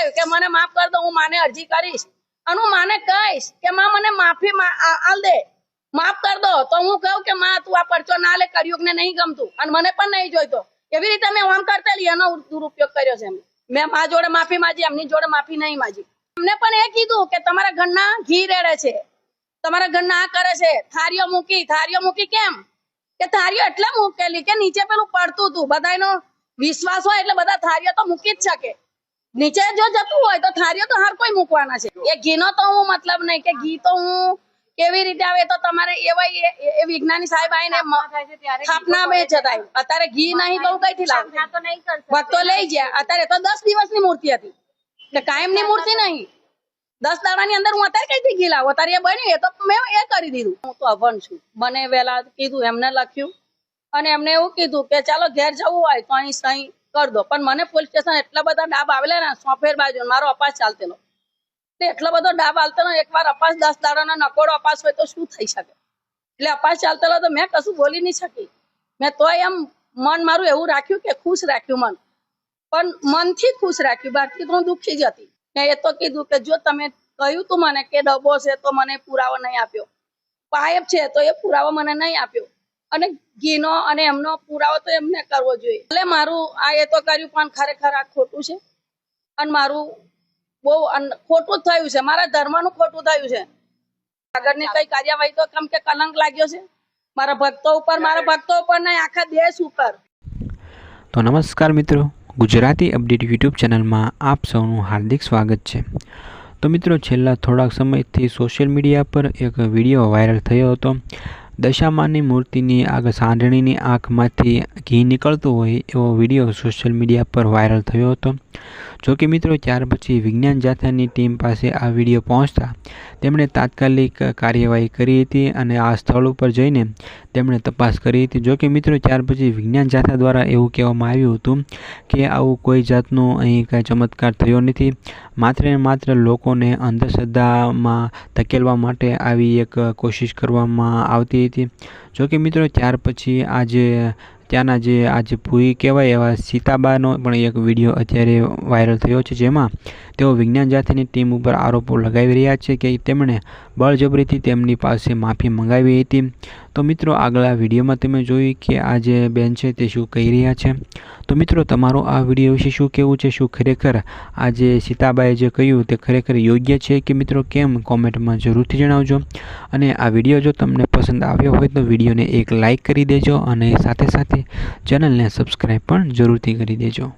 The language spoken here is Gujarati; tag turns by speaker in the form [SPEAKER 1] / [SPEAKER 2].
[SPEAKER 1] કહ્યું કે મને માફ કર દો હું માને અરજી કરીશ અને હું માને કહીશ કે માં મને માફી દે માફ કર દો તો હું કહું કે માં તું આ પરચો ના લે કર્યું ને નહીં ગમતું અને મને પણ નહીં જોઈતો એવી રીતે મેં ઓમ કરતેલી એનો દુરુપયોગ કર્યો છે મેં મા જોડે માફી માંગી એમની જોડે માફી નહીં માંગી એમને પણ એ કીધું કે તમારા ઘરના ઘી રેડે છે તમારા ઘરના આ કરે છે થારીઓ મૂકી થારીઓ મૂકી કેમ કે થારીઓ એટલે મૂકેલી કે નીચે પેલું પડતું હતું બધાનો વિશ્વાસ હોય એટલે બધા થારીઓ તો મૂકી જ શકે નીચે જો જતું હોય તો થારીઓ તો હર કોઈ મૂકવાના છે એ ઘીનો તો હું મતલબ નહીં કે ઘી તો હું કેવી રીતે આવે તો તમારે એવા એ વિજ્ઞાની સાહેબ આવીને સ્થાપના બે જતા અત્યારે ઘી નહીં તો હું કઈથી લાવું ભક્તો લઈ ગયા અત્યારે તો દસ દિવસની મૂર્તિ હતી કાયમ ની મૂર્તિ નહીં દસ ની અંદર હું અત્યારે કઈ થી ઘી લાવો અત્યારે એ બન્યું તો મેં એ કરી દીધું હું તો અભણ છું મને વહેલા કીધું એમને લખ્યું અને એમને એવું કીધું કે ચાલો ઘેર જવું હોય તો અહીં અહીં કરી દો પણ મને પોલીસ સ્ટેશન એટલા બધા ડાબ આવેલા ને સોફેર બાજુ મારો અપાસ ચાલતેલો એટલો બધો ડાબ આલતો ને એકવાર અપાસ દસ દાડાનો નકોડો અપાસ હોય તો શું થઈ શકે એટલે અપાસ ચાલતેલો તો મેં કશું બોલી નહીં શકી મેં તો એમ મન મારું એવું રાખ્યું કે ખુશ રાખ્યું મન પણ મનથી ખુશ રાખ્યું બાકી તો હું દુઃખી જ હતી મેં એ તો કીધું કે જો તમે કહ્યું તું મને કે ડબ્બો છે તો મને પુરાવો નહીં આપ્યો પાઇપ છે તો એ પુરાવો મને નહીં આપ્યો અને ઘીનો અને એમનો પુરાવો તો એમને કરવો જોઈએ એટલે મારું આ એ તો કર્યું પણ ખરેખર આ ખોટું છે અને મારું બહુ ખોટું થયું છે મારા ધર્મનું ખોટું થયું છે આગળની કઈ કાર્યવાહી તો કેમ કે કલંક લાગ્યો છે મારા ભક્તો ઉપર મારા ભક્તો ઉપર નહીં આખા દેશ ઉપર તો નમસ્કાર મિત્રો ગુજરાતી અપડેટ યુટ્યુબ ચેનલમાં આપ સૌનું હાર્દિક સ્વાગત છે તો મિત્રો છેલ્લા થોડાક સમયથી સોશિયલ મીડિયા પર એક વિડીયો વાયરલ થયો હતો દશામાની મૂર્તિની આગળ સાંઢણીની આંખમાંથી ઘી નીકળતું હોય એવો વિડીયો સોશિયલ મીડિયા પર વાયરલ થયો હતો જોકે મિત્રો ત્યાર પછી વિજ્ઞાન જાથાની ટીમ પાસે આ વિડીયો પહોંચતા તેમણે તાત્કાલિક કાર્યવાહી કરી હતી અને આ સ્થળ ઉપર જઈને તેમણે તપાસ કરી હતી જોકે મિત્રો ત્યાર પછી વિજ્ઞાન જાથા દ્વારા એવું કહેવામાં આવ્યું હતું કે આવું કોઈ જાતનું અહીં કાંઈ ચમત્કાર થયો નથી માત્ર ને માત્ર લોકોને અંધશ્રદ્ધામાં ધકેલવા માટે આવી એક કોશિશ કરવામાં આવતી હતી જોકે મિત્રો ત્યાર પછી આ જે ત્યાંના જે આ જે ભૂઈ કહેવાય એવા સીતાબાનો પણ એક વિડીયો અત્યારે વાયરલ થયો છે જેમાં તેઓ વિજ્ઞાન જાતિની ટીમ ઉપર આરોપો લગાવી રહ્યા છે કે તેમણે બળજબરીથી તેમની પાસે માફી મંગાવી હતી તો મિત્રો આગલા વિડીયોમાં તમે જોયું કે આ જે બેન છે તે શું કહી રહ્યા છે તો મિત્રો તમારો આ વિડીયો વિશે શું કહેવું છે શું ખરેખર આ જે સીતાબાએ જે કહ્યું તે ખરેખર યોગ્ય છે કે મિત્રો કેમ કોમેન્ટમાં જરૂરથી જણાવજો અને આ વિડીયો જો તમને પસંદ આવ્યો હોય તો વિડીયોને એક લાઇક કરી દેજો અને સાથે સાથે ચેનલને સબસ્ક્રાઈબ પણ જરૂરથી કરી દેજો